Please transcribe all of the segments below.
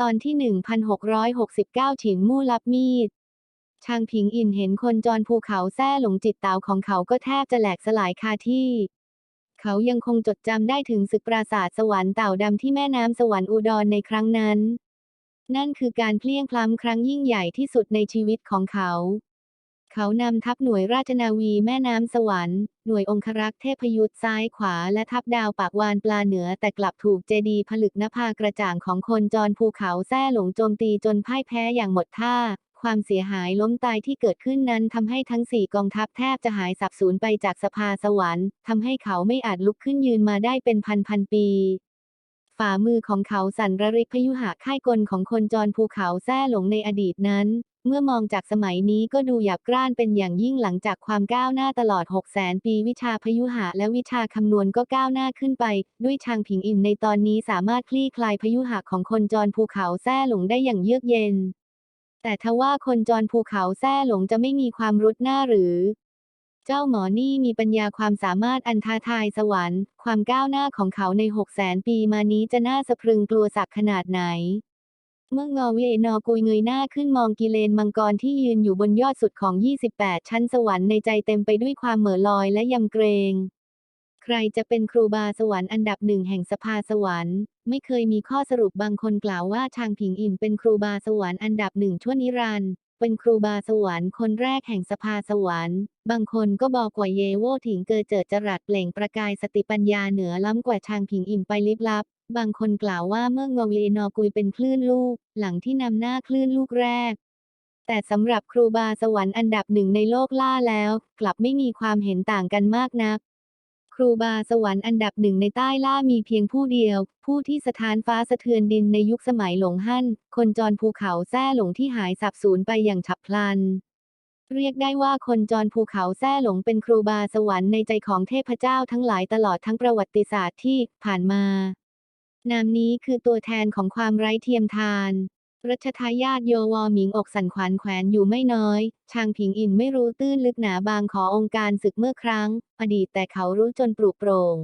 ตอนที่ 1669 ฉิงมู่ลับมีด ชางผิงอินเห็นคนจรภูเขาแท้หลงจิตเตาของเขาก็แทบจะแหลกสลายคาที่ เขายังคงจดจำได้ถึงศึกปราสาทสวรรค์เต่าดำที่แม่น้ำสวรรค์อุดรในครั้งนั้น นั่นคือการเพลี่ยงพล้ำครั้งยิ่งใหญ่ที่สุดในชีวิตของเขา เขานำทัพหน่วยราชนาวีแม่น้ำสวรรค์ หน่วยองครักษ์เทพยุทธ์ซ้ายขวา และทัพดาวปากวานปลาเหนือ แต่กลับถูกเจดีผลึกนภากระจ่างของคนจรภูเขาแท้หลงโจมตีจนพ่ายแพ้อย่างหมดท่า ความเสียหายล้มตายที่เกิดขึ้นนั้นทำให้ทั้งสี่กองทัพแทบจะหายสับสูญไปจากสภาสวรรค์ทำให้เขาไม่อาจลุกขึ้นยืนมาได้เป็นพันพันปีฝ่ามือของเขาสั่นระริกพยุหะค่ายกลของคนจรภูเขาแท้หลงในอดีตนั้น เมื่อมองจากสมัยนี้ก็ดูหยาบกร้านเป็นอย่างยิ่งหลังจากความก้าวหน้าตลอด 6 0แสนปีวิชาพยุหะและวิชาคำนวณก็ก้าวหน้าขึ้นไป ด้วยชางผิงอินในตอนนี้สามารถคลี่คลายพยุหะของคนจรภูเขาแท้หลงได้อย่างเยือกเย็น แต่ทว่าคนจรภูเขาแท้หลงจะไม่มีความรุดหน้าหรือ เจ้าหมอนี่มีปัญญาความสามารถอันท้าทายสวรรค์ ความก้าวหน้าของเขาในหกแสนปีมานี้จะน่าสะพรึงกลัวสักขนาดไหน เมื่องอเวนอกุยเงยหน้าขึ้นมองกิเลนมังกรที่ยืนอยู่บนยอดสุดของ 28 ชั้นสวรรค์ในใจเต็มไปด้วยความเหม่อลอยและยำเกรง ใครจะเป็นครูบาสวรรค์อันดับหนึ่งแห่งสภาสวรรค์ ไม่เคยมีข้อสรุปบางคนกล่าวว่าชางผิงอินเป็นครูบาสวรรค์อันดับหนึ่งชั่วนิรันดร์เป็นครูบาสวรรค์คนแรกแห่งสภาสวรรค์ บางคนก็บอกกว่าเยโวถิงเกอเจิดจรัสเปล่งประกายสติปัญญาเหนือล้ำกว่าชางผิงอินไปลิบลับ บางคนกล่าวว่าเมื่องอเวนอกุยเป็นคลื่นลูก หลังที่นำหน้าคลื่นลูกแรก แต่สำหรับครูบาสวรรค์อันดับหนึ่งในโลกล่าแล้ว กลับไม่มีความเห็นต่างกันมากนัก ครูบาสวรรค์อันดับหนึ่งในใต้ล่ามีเพียงผู้เดียว ผู้ที่สถานฟ้าสะเทือนดินในยุคสมัยหลงฮั่น คนจรภูเขาแท้หลงที่หายสับสูญไปอย่างฉับพลันเรียกได้ว่าคนจรภูเขาแท้หลงเป็นครูบาสวรรค์ในใจของเทพเจ้าทั้งหลายตลอดทั้งประวัติศาสตร์ที่ผ่านมา นามนี้คือตัวแทนของความไร้เทียมทาน รัชทายาทโยวอหมิงอกสันขวัญแขวนอยู่ไม่น้อย ชางผิงอินไม่รู้ตื้นลึกหนาบางขอองค์การศึกเมื่อครั้ง อดีตแต่เขารู้จนปลุกโปร่ง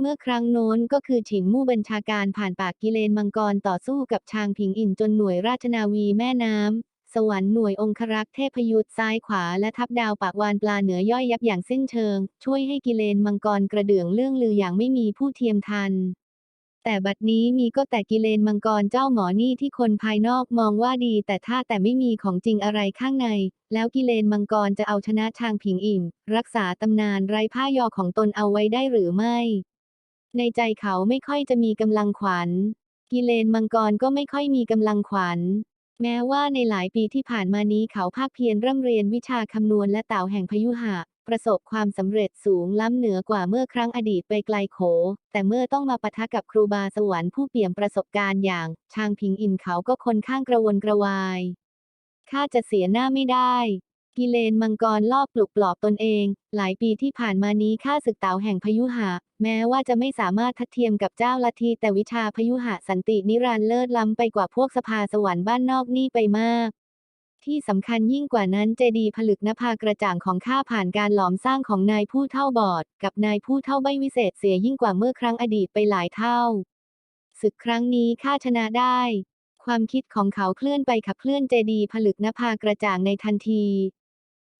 เมื่อครั้งโน้นก็คือฉินมู่บัญชาการผ่านปากกิเลนมังกรต่อสู้กับชางผิงอินจนหน่วยราชนาวีแม่น้ำ สวรรค์หน่วยองครักษ์เทพยุทธ์ซ้ายขวาและทัพดาวปากวานปลาเหนือย่อยยับอย่างสิ้นเชิง ช่วยให้กิเลนมังกรกระเดื่องเรื่องลืออย่างไม่มีผู้เทียมทัน แต่บัดนี้มีก็แต่กิเลนมังกรเจ้าหมอนี่ที่คนภายนอกมองว่าดี แต่ถ้าแต่ไม่มีของจริงอะไรข้างใน แล้วกิเลนมังกรจะเอาชนะชางผิงอินรักษาตำนานไร้ผ้ายอของตนเอาไว้ได้หรือไม่ ในใจเขาไม่ค่อยจะมีกำลังขวัญ กิเลนมังกรก็ไม่ค่อยมีกำลังขวัญ แม้ว่าในหลายปีที่ผ่านมานี้เขาภาคเพียรร่ำเรียนวิชาคำนวณและเต่าแห่งพยุหะ ประสบความสำเร็จสูงล้ำเหนือกว่าเมื่อครั้งอดีตไปไกลโข แต่เมื่อต้องมาปะทะกับครูบาสวรรค์ผู้เปี่ยมประสบการณ์อย่าง ชางพิงอินเขาก็ค่อนข้างกระวนกระวาย ข้าจะเสียหน้าไม่ได้ กิเลนมังกรลอบปลุกปลอบตนเอง หลายปีที่ผ่านมานี้ข้าศึกเต่าแห่งพยุหะ แม้ว่าจะไม่สามารถทัดเทียมกับเจ้าลัทธิแต่วิชาพยุหะสันตินิรันดร์เลิศล้ำไปกว่าพวกสภาสวรรค์บ้านนอกนี่ไปมาก ที่สำคัญยิ่งกว่านั้นเจดีผลึกนภากระจ่างของข้าผ่านการหลอมสร้างของนายผู้เท่าบอด กับนายผู้เท่าใบวิเศษเสียยิ่งกว่าเมื่อครั้งอดีตไปหลายเท่า ศึกครั้งนี้ข้าชนะได้ ความคิดของเขาเคลื่อนไปขับเคลื่อนเจดีผลึกนภากระจ่างในทันที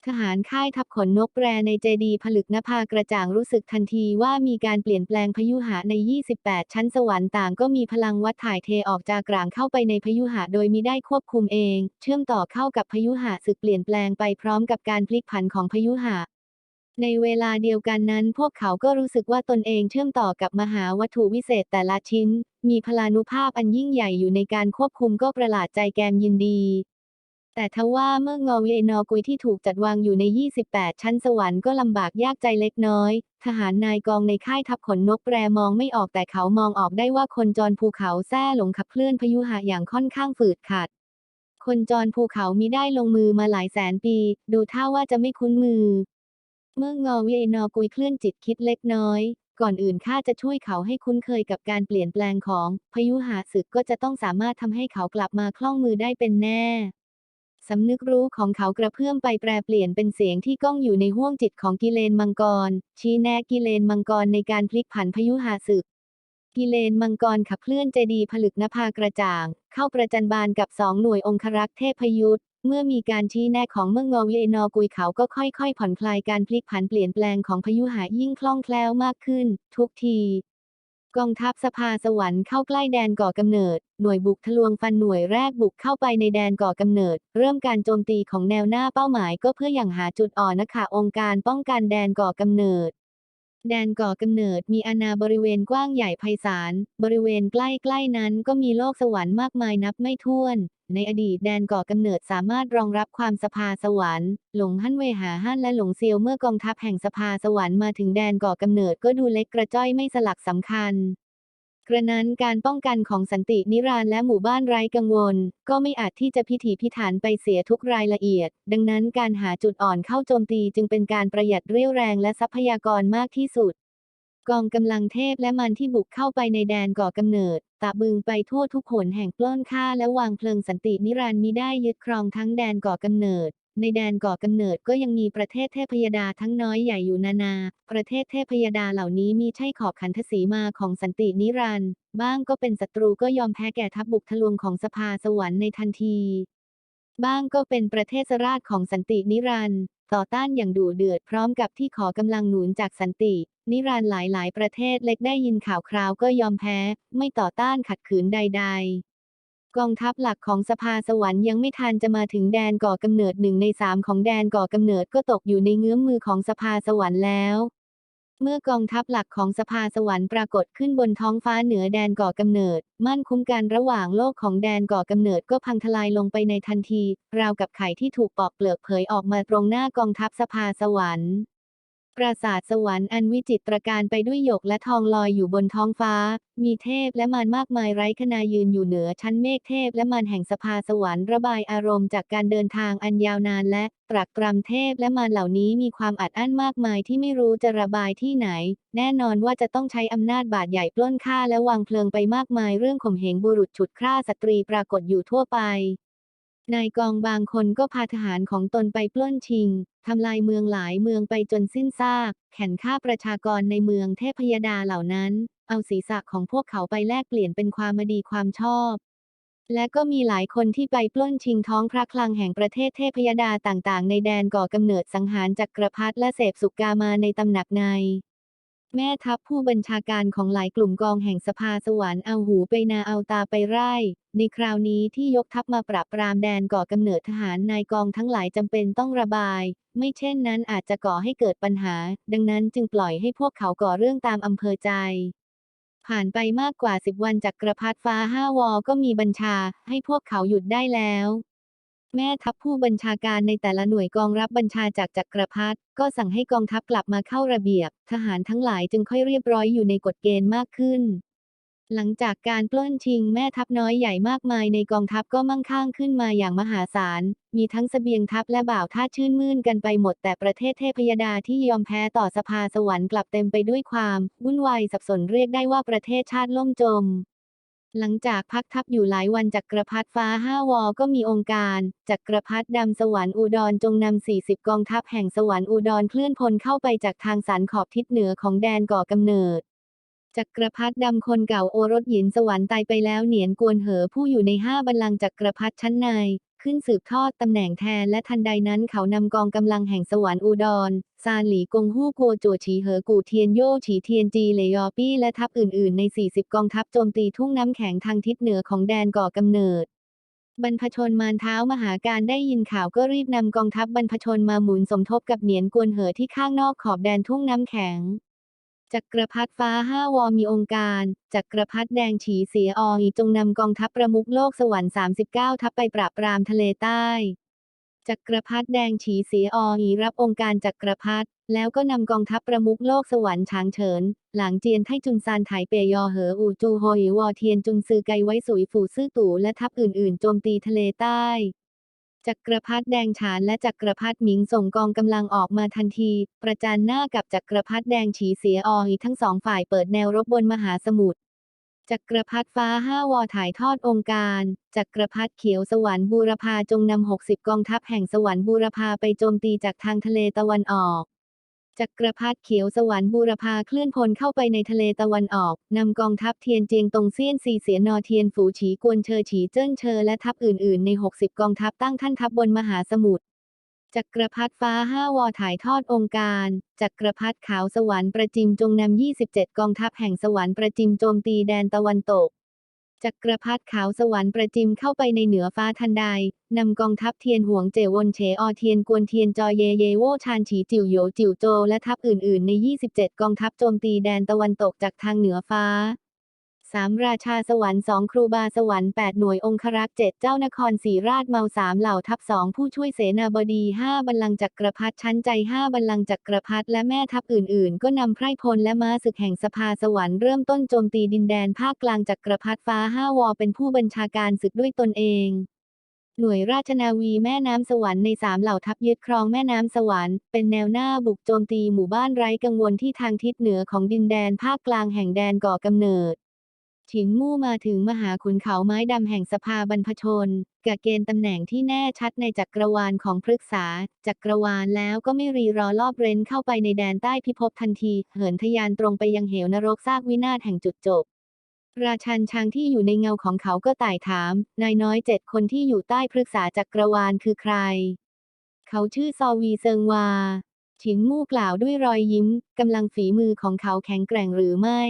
ทหารค่ายทัพขนนกแปรในเจดีผลึกนภากระจ่างรู้สึกทันทีว่ามีการเปลี่ยนแปลงพยุหะใน 28 ชั้นสวรรค์ต่างก็มีพลังวัดถ่ายเทออกจากกลางเข้าไปในพยุหะโดยมิได้ควบคุมเอง เชื่อมต่อเข้ากับพยุหะศึกเปลี่ยนแปลงไปพร้อมกับการพลิกผันของพยุหะในเวลาเดียวกันนั้นพวกเขาก็รู้สึกว่าตนเองเชื่อมต่อกับมหาวัตถุวิเศษแต่ละชิ้น มีพลานุภาพอันยิ่งใหญ่อยู่ในการควบคุมก็ประหลาดใจแกมยินดี แต่ทว่าเมื่องอเวนอกุยที่ถูกจัดวางอยู่ใน 28 ชั้นสวรรค์ก็ลำบากยากใจเล็กน้อย ทหารนายกองในค่ายทัพขนนกแปรมองไม่ออกแต่เขามองออกได้ว่าคนจรภูเขาแท้หลงขับเคลื่อนพยุหะอย่างค่อนข้างฝืดขัด คนจรภูเขามิได้ลงมือมาหลายแสนปี ดูท่าว่าจะไม่คุ้นมือ เมื่องอเวนอกุยเคลื่อนจิตคิดเล็กน้อย ก่อนอื่นข้าจะช่วยเขาให้คุ้นเคยกับการเปลี่ยนแปลงของพยุหะศึกก็จะต้องสามารถทำให้เขากลับมาคล่องมือได้เป็นแน่ สำนึกรู้ของเขากระเพื่อมไปแปรเปลี่ยนเป็นเสียงที่ก้องอยู่ในห้วงจิตของกิเลนมังกร ชี้แนะกิเลนมังกรในการพลิกผันพยุหาศึก กิเลนมังกรขับเคลื่อนเจดีผลึกนภากระจ่าง เข้าประจันบานกับสองหน่วยองครักษ์เทพยุทธเมื่อมีการชี้แนะของเมืองงอเวนอกุยเขาก็ค่อยๆ ผ่อนคลายการพลิกผันเปลี่ยนแปลงของพายุหายิ่งคล่องแคล่วมากขึ้น ทุกที กองทัพสภาสวรรค์เข้าใกล้แดนก่อกำเนิด หน่วยบุกทะลวงฟันหน่วยแรกบุกเข้าไปในแดนก่อกำเนิด เริ่มการโจมตีของแนวหน้าเป้าหมายก็เพื่ออย่างหาจุดอ่อนนะคะองค์การป้องกันแดนก่อกำเนิด แดนก่อกำเนิดมีอาณาบริเวณกว้างใหญ่ไพศาล บริเวณใกล้ๆนั้นก็มีโลกสวรรค์มากมายนับไม่ถ้วน ในอดีตแดนก่อกำเนิดสามารถรองรับความสภาสวรรค์ หลงฮั่นเวหาฮั่นและหลงเซียวเมื่อกองทัพแห่งสภาสวรรค์มาถึงแดนก่อกำเนิดก็ดูเล็กกระจ้อยไม่สลักสำคัญ กระนั้นการป้องกันของสันตินิรันและหมู่บ้านไร้กังวล ก็ไม่อาจที่จะพิถีพิถันไปเสียทุกรายละเอียด ดังนั้นการหาจุดอ่อนเข้าโจมตีจึงเป็นการประหยัดเรี่ยวแรงและทรัพยากรมากที่สุด กองกำลังเทพและมันที่บุกเข้าไปในแดนก่อกำเนิดตะบึงไปทั่วทุกหนแห่งปล้นฆ่าและวางเพลิงสันตินิรันดร์มิได้ยึดครองทั้งแดนก่อกำเนิด ในแดนก่อกำเนิดก็ยังมีประเทศเทพยดาทั้งน้อยใหญ่อยู่นานา ประเทศเทพยดาเหล่านี้มีใช่ขอบขันทศีมาของสันตินิรันด์บ้างก็เป็นศัตรูก็ยอมแพ้แก่ทัพบุกทะลวงของสภาสวรรค์ในทันที บ้างก็เป็นประเทศราชของสันตินิรันด์ต่อต้านอย่างดุเดือดพร้อมกับที่ขอกำลังหนุนจากสันติ นิรันด์หลายๆ ประเทศเล็กได้ยินข่าวคราวก็ยอมแพ้ ไม่ต่อต้านขัดขืนใด ๆ กองทัพหลักของสภาสวรรค์ยังไม่ทันจะมาถึงแดนก่อกำเนิดหนึ่งในสามของแดนก่อกำเนิดก็ตกอยู่ในเงื้อมมือของสภาสวรรค์แล้ว เมื่อกองทัพหลักของสภาสวรรค์ปรากฏขึ้นบนท้องฟ้าเหนือแดนก่อกำเนิด มั่นคุ้มกันระหว่างโลกของแดนก่อกำเนิดก็พังทลายลงไปในทันที ราวกับไข่ที่ถูกปอกเปลือกเผยออกมาตรงหน้ากองทัพสภาสวรรค์ ปราสาทสวรรค์อันวิจิตรการไปด้วยหยกและทองลอยอยู่บนท้องฟ้า มีเทพและมารมากมายไร้ขนายืนอยู่เหนือชั้นเมฆเทพและมารแห่งสภาสวรรค์ระบายอารมณ์จากการเดินทางอันยาวนานและตรักตรำเทพและมารเหล่านี้มีความอัดอั้นมากมายที่ไม่รู้จะระบายที่ไหน แน่นอนว่าจะต้องใช้อำนาจบาดใหญ่ปล้นฆ่าและวางเพลิงไปมากมายเรื่องข่มเหงบุรุษฉุดฆ่าสตรีปรากฏอยู่ทั่วไป นายกองบางคนก็พาทหารของตนไปปล้นชิง ทำลายเมืองหลายเมืองไปจนสิ้นซาก แข่นฆ่าประชากรในเมืองเทพยดาเหล่านั้น เอาศีรษะของพวกเขาไปแลกเปลี่ยนเป็นความดีความชอบ และก็มีหลายคนที่ไปปล้นชิงท้องพระคลังแห่งประเทศเทพยดาต่างๆ ในแดนก่อกำเนิดสังหารจักกรพรรดิและเสพสุกามาในตำหนักใน แม่ทัพผู้บัญชาการของหลายกลุ่มกองแห่งสภาสวรรค์เอาหูไปนาเอาตาไปไร่ ในคราวนี้ที่ยกทัพมาปราบปรามแดนก่อกำเนิดทหารนายกองทั้งหลายจำเป็นต้องระบาย ไม่เช่นนั้นอาจจะก่อให้เกิดปัญหา ดังนั้นจึงปล่อยให้พวกเขาก่อเรื่องตามอำเภอใจ ผ่านไปมากกว่าสิบวันจักกระพรรดิฟ้าห้าวอก็มีบัญชา ให้พวกเขาหยุดได้แล้ว แม่ทัพผู้บัญชาการในแต่ละหน่วยกองรับบัญชาจากจักรพรรดิก็สั่งให้กองทัพกลับมาเข้าระเบียบ ทหารทั้งหลายจึงค่อยเรียบร้อยอยู่ในกฎเกณฑ์มากขึ้น หลังจากการปล้นชิงแม่ทัพน้อยใหญ่มากมายในกองทัพก็มั่งคั่งขึ้นมาอย่างมหาศาล มีทั้งเสบียงทัพและบ่าวท่าชื่นมื่นกันไปหมดแต่ประเทศเทพยดาที่ยอมแพ้ต่อสภาสวรรค์กลับเต็มไปด้วยความวุ่นวายสับสนเรียกได้ว่าประเทศชาติล่มจม หลังจากพักทับอยู่หลายวันจักรพรรดิฟ้าห้าวอก็มีองค์การ จักรพรรดิดำสวรรค์อุดรจงนำ 40 กองทัพแห่งสวรรค์อุดรเคลื่อนพลเข้าไปจากทางสันขอบทิศเหนือของแดนก่อกำเนิดจักรพรรดิดำคนเก่าโอรสหยินสวรรค์ตายไปแล้วเหนียนกวนเหอผู้อยู่ในห้าบัลลังก์จักรพรรดิชั้นใน ขึ้นสืบทอดตำแหน่งแทนและทันใดนั้นเขานำกองกำลังแห่งสวรรค์อุดรซานหลีกงฮู้กัวจัวฉีเหอกูเทียนโย่ฉีเทียนจีเลยอปี้และทัพอื่น ๆ ใน 40 กองทัพโจมตีทุ่งน้ำแข็งทางทิศเหนือของแดนก่อกำเนิดบรรพชนมารเท้ามหาการได้ยินข่าวก็รีบนำกองทัพบรรพชนมาหมุนสมทบกับเหนียนกวนเหอที่ข้างนอกขอบแดนทุ่งน้ำแข็ง จักรพรรดิฟ้าห้าวอมีองค์การจักรพรรดิแดงฉีเสียออีจงนำกองทัพประมุขโลกสวรรค์ 39 ทัพไปปราบปรามทะเลใต้จักรพรรดิแดงฉีเสียออีรับองค์การจักรพรรดิแล้วก็นำกองทัพประมุขโลกสวรรค์ช้างเฉิน หลังเจียนไทจุนซานไถเปยอเหออูจูโฮยวอเทียนจุนซือไกไว้สุยฝูซื่อตู่และทัพอื่นๆโจมตีทะเลใต้ จักรพรรดิแดงฉานและจักรพรรดิหมิงส่งกองกำลังออกมาทันที ประจันหน้ากับจักรพรรดิแดงฉีเสียออีทั้งสองฝ่ายเปิดแนวรบบนมหาสมุทรจักรพรรดิฟ้าห้าวอถ่ายทอดองค์การ จักรพรรดิเขียวสวรรค์บูรพาจงนำ 60 กองทัพแห่งสวรรค์บูรพาไปโจมตีจากทางทะเลตะวันออก จักรพรรดิเขียวสวรรค์บูรพาเคลื่อนพลเข้าไปในทะเลตะวันออก นำกองทัพเทียนเจียงตงเซียนซีเสียนอเทียนฝูฉีกวนเชอฉีเจิ้นเชอและทัพอื่นๆ ใน 60 กองทัพตั้งท่านทัพบนมหาสมุทรจักรพรรดิฟ้าห้าวอถ่ายทอดองค์การ จักรพรรดิขาวสวรรค์ประจิมจงนำ 27 กองทัพแห่งสวรรค์ประจิมโจมตีแดนตะวันตก จักรพรรดิขาวสวรรค์ประจิมเข้าไปในเหนือฟ้าทันใด นำกองทัพเทียนหวงเจวนเฉออเทียนกวนเทียนจอเยเยโวชานฉีจิวโยจิวโจ และทัพอื่นๆ ใน 27 กองทัพโจมตีแดนตะวันตกจากทางเหนือฟ้า สามราชาสวรรค์สองครูบาสวรรค์แปดหน่วยองครักษ์เจ็ดเจ้านครสีราชเมาสามเหล่าทัพสองผู้ช่วยเสนาบดีห้าบัลลังก์จักรพรรดิชั้นใจห้าบัลลังก์จักรพรรดิและแม่ทัพอื่นๆ ก็นำไพร่พลและม้าศึกแห่งสภาสวรรค์เริ่มต้นโจมตีดินแดนภาคกลางจักรพรรดิฟ้าห้าวอเป็นผู้บัญชาการศึกด้วยตนเองหน่วยราชนาวีแม่น้ำสวรรค์ในสามเหล่าทัพยึดครองแม่น้ำสวรรค์เป็นแนวหน้าบุกโจมตีหมู่บ้านไร้กังวลที่ทางทิศเหนือของดินแดนภาคกลางแห่งแดนก่อกำเนิด ฉิงมู่มาถึงมหาขุนเขาไม้ดำแห่งสภาบรรพชนกะเกณฑ์ตำแหน่งที่แน่ชัดในจักรวาลของพฤกษา จักรวาลแล้วก็ไม่รีรอรอบเร้นเข้าไปในแดนใต้พิภพทันที เหินทะยานตรงไปยังเหวนรกซากวินาศแห่งจุดจบ ราชันช้างที่อยู่ในเงาของเขาก็ไต่ถาม นายน้อยเจ็ดคนที่อยู่ใต้พฤกษาจักรวาลคือใคร เขาชื่อซอวีเซิงวาฉิงมู่กล่าวด้วยรอยยิ้มกำลังฝีมือของเขาแข็งแกร่งหรือไม่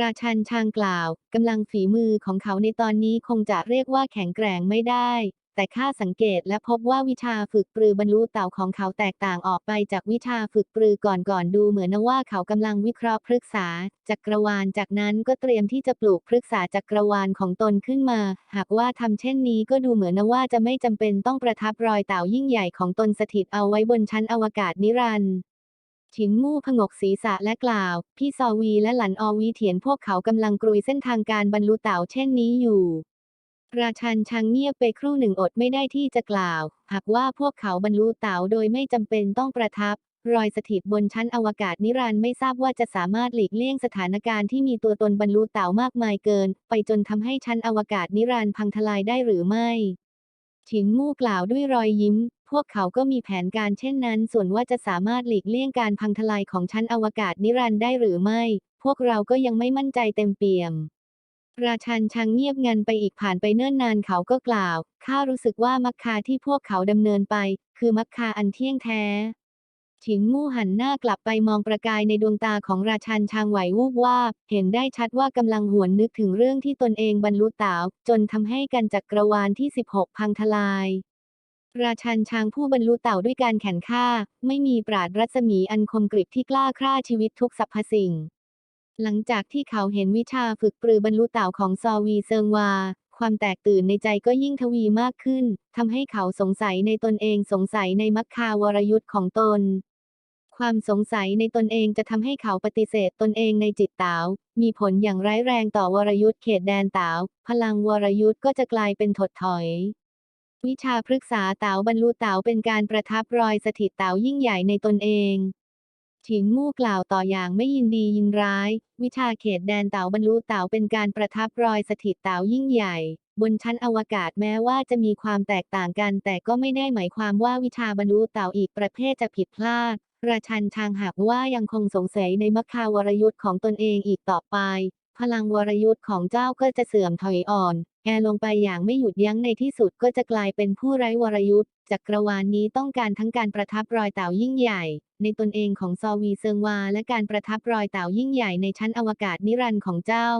ราชันชางกล่าว กำลังฝีมือของเขาในตอนนี้คงจะเรียกว่าแข็งแกร่งไม่ได้ แต่ข้าสังเกตและพบว่าวิชาฝึกปรือบรรลุเต่าของเขาแตกต่างออกไปจากวิชาฝึกปรือก่อนก่อนดูเหมือนว่าเขากำลังวิเคราะห์พฤกษาจักรวาลจากนั้นก็เตรียมที่จะปลูกพฤกษาจักรวาลของตนขึ้นมา หากว่าทำเช่นนี้ก็ดูเหมือนว่าจะไม่จำเป็นต้องประทับรอยเต่ายิ่งใหญ่ของตนสถิตเอาไว้บนชั้นอวกาศนิรันดร์ ฉินมู่ผงกศีรษะและกล่าว พี่ซอวีและหลันออวีเถียนพวกเขากำลังกรุยเส้นทางการบรรลุเต่าเช่นนี้อยู่ ราชันชังเงียบไปครู่หนึ่งอดไม่ได้ที่จะกล่าว หากว่าพวกเขาบรรลุเต่าโดยไม่จำเป็นต้องประทับ รอยสถิตบนชั้นอวกาศนิรันดร์ไม่ทราบว่าจะสามารถหลีกเลี่ยงสถานการณ์ที่มีตัวตนบรรลุเต่ามากมายเกิน ไปจนทำให้ชั้นอวกาศนิรันดร์พังทลายได้หรือไม่ ฉิงมู่กล่าวด้วยรอยยิ้ม พวกเขาก็มีแผนการเช่นนั้น ส่วนว่าจะสามารถหลีกเลี่ยงการพังทลายของชั้นอวกาศนิรันดร์ได้หรือไม่ พวกเราก็ยังไม่มั่นใจเต็มเปี่ยม ราชันชังเงียบงันไปอีกผ่านไปเนิ่นนานเขาก็กล่าว ข้ารู้สึกว่ามักคาที่พวกเขาดำเนินไป คือมักคาอันเที่ยงแท้ ฉิงมู่หันหน้ากลับไปมองประกายในดวงตาของราชันชางไหววูบวาบเห็นได้ชัดว่ากำลังหวนนึกถึงเรื่องที่ตนเองบรรลุเต๋าจนทำให้กันจักรวาลที่ 16 พังทลาย ราชันช้างผู้บรรลุเต่าด้วยการแข่นฆ่าไม่มีปราดรัศมีอันคมกริบที่กล้าฆ่าชีวิตทุกสรรพสิ่ง หลังจากที่เขาเห็นวิชาฝึกปรือบรรลุเต่าของซอวีเซิงวาความแตกตื่นในใจก็ยิ่งทวีมากขึ้น ทำให้เขาสงสัยในตนเองสงสัยในมัคคาวรยุทธ์ของตน ความสงสัยในตนเองจะทำให้เขาปฏิเสธตนเองในจิตเต๋ามีผลอย่างร้ายแรงต่อวรยุทธ์เขตแดนเต๋าพลังวรยุทธ์ก็จะกลายเป็นถดถอย วิชาพฤกษาเต๋าบรรลุเต๋าเป็นการประทับรอยสถิตเต๋ายิ่งใหญ่ในตนเองฉิงมู่กล่าวต่ออย่างไม่ยินดียินร้าย วิชาเขตแดนเต๋าบรรลุเต๋าเป็นการประทับรอยสถิตเต๋ายิ่งใหญ่ บนชั้นอวกาศแม้ว่าจะมีความแตกต่างกัน แต่ก็ไม่ได้หมายความว่าวิชาบรรลุเต๋าอีกประเภทจะผิดพลาด ราชันชางหากว่ายังคงสงสัยในมัคคาวรยุทธ์ของตนเองอีกต่อไป พลังวรยุทธ์ของเจ้าก็จะเสื่อมถอยอ่อน แอลงไปอย่างไม่หยุดยั้งในที่สุดก็จะกลายเป็นผู้ไร้วรยุทธ์จักรวาลนี้ต้องการทั้งการประทับรอยเต่ายิ่งใหญ่ ในตนเองของซอวีเซิงวา และการประทับรอยเต่ายิ่งใหญ่ในชั้นอวกาศนิรันดร์ของเจ้า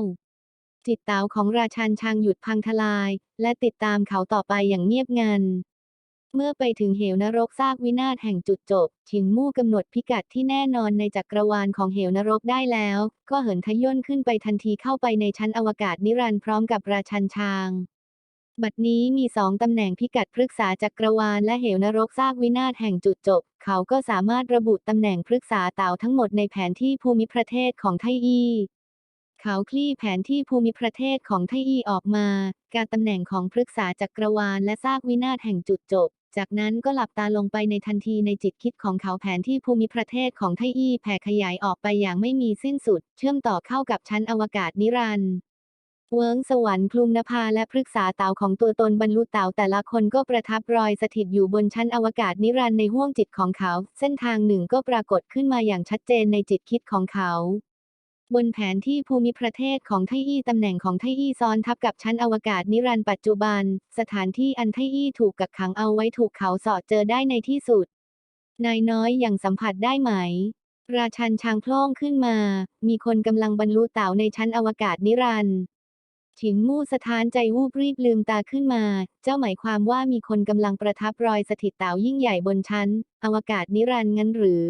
จิตเต่าของราชันชางหยุดพังทลาย และติดตามเขาต่อไปอย่างเงียบงัน เมื่อไปถึงเหวนรกซากวินาศแห่งจุดจบฉินมู่กำหนดพิกัดที่แน่นอนในจักรวาลของเหวนรกได้แล้ว ก็เหินทะย่นขึ้นไปทันทีเข้าไปในชั้นอวกาศนิรันดร์พร้อมกับราชันชาง บัดนี้มีสองตำแหน่งพิกัดพฤกษาจักรวาลและเหวนรกซากวินาศแห่งจุดจบ เขาก็สามารถระบุตำแหน่งพฤกษาเต่าทั้งหมดในแผนที่ภูมิประเทศของไทอี้เขาคลี่แผนที่ภูมิประเทศของไทอี้ออกมา การตำแหน่งของพฤกษาจักรวาลและซากวินาศแห่งจุดจบ จากนั้นก็หลับตาลงไปในทันทีในจิตคิดของเขาแผนที่ภูมิประเทศของไทอี้แผ่ขยายออกไปอย่างไม่มีสิ้นสุด เชื่อมต่อเข้ากับชั้นอวกาศนิรันดร์เวิ้งสวรรค์คลุมนภาและพฤกษาเต่าของตัวตนบรรลุเต่าแต่ละคนก็ประทับรอยสถิตอยู่บนชั้นอวกาศนิรันดร์ในห้วงจิตของเขา เส้นทางหนึ่งก็ปรากฏขึ้นมาอย่างชัดเจนในจิตคิดของเขา บนแผนที่ภูมิประเทศของไทอี้ตำแหน่งของไทอี้ซ้อนทับกับชั้นอวกาศนิรันดร์ปัจจุบัน สถานที่อันไทอี้ถูกกักขังเอาไว้ถูกเขาสาะเจอได้ในที่สุด นายน้อยอย่างสัมผัสได้ไหม ราชันช้างโพล่งขึ้นมา มีคนกำลังบรรลุเต่าในชั้นอวกาศนิรันดร์ฉินมู่สถานใจวูบรีบลืมตาขึ้นมา เจ้าหมายความว่ามีคนกำลังประทับรอยสถิตเต่ายิ่งใหญ่บนชั้น อวกาศนิรันดร์งั้นหรือ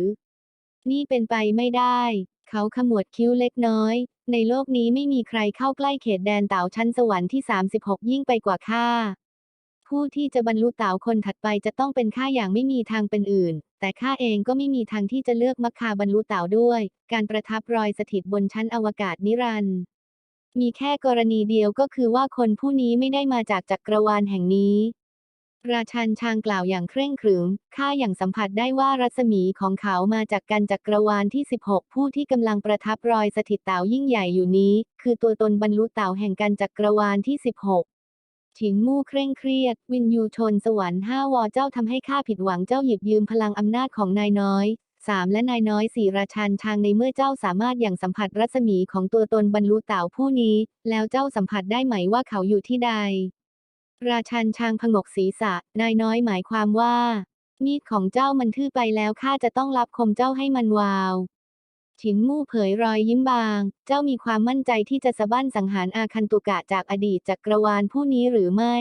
นี่เป็นไปไม่ได้ เขาขมวดคิ้วเล็กน้อย ในโลกนี้ไม่มีใครเข้าใกล้เขตแดนเต่าชั้นสวรรค์ที่ 36 ยิ่งไปกว่าข้า ผู้ที่จะบรรลุเต่าคนถัดไปจะต้องเป็นข้าอย่างไม่มีทางเป็นอื่น แต่ข้าเองก็ไม่มีทางที่จะเลือกมัคคาบรรลุเต่าด้วย การประทับรอยสถิตบนชั้นอวกาศนิรันดร์ มีแค่กรณีเดียวก็คือว่าคนผู้นี้ไม่ได้มาจากจักรวาลแห่งนี้ ราชันชางกล่าวอย่างเคร่งขรึม ข้าอย่างสัมผัสได้ว่ารัศมีของเขามาจากกันจักรวาลที่ 16 ผู้ที่กำลังประทับรอยสถิตเต่ายิ่งใหญ่อยู่นี้ คือตัวตนบรรลุเต่าแห่งกันจักรวาลที่ 16ฉิงมู่เคร่งเครียด วินยูชนสวรรค์ห้าวอเจ้าทำให้ข้าผิดหวังเจ้าหยิบยืมพลังอำนาจของนายน้อยสามและนายน้อยสี่ราชันชางในเมื่อเจ้าสามารถอย่างสัมผัสรัศมีของตัวตนบรรลุเต่าผู้นี้ แล้วเจ้าสัมผัสได้ไหมว่าเขาอยู่ที่ใด ราชันชางพงกศีรษะ นายน้อยหมายความว่า มีดของเจ้ามันทื่อไปแล้วข้าจะต้องรับคมเจ้าให้มันวาวฉินมู่เผยรอยยิ้มบาง เจ้ามีความมั่นใจที่จะสะบั้นสังหารอาคันตุกะจากอดีตจักรวาลผู้นี้หรือไม่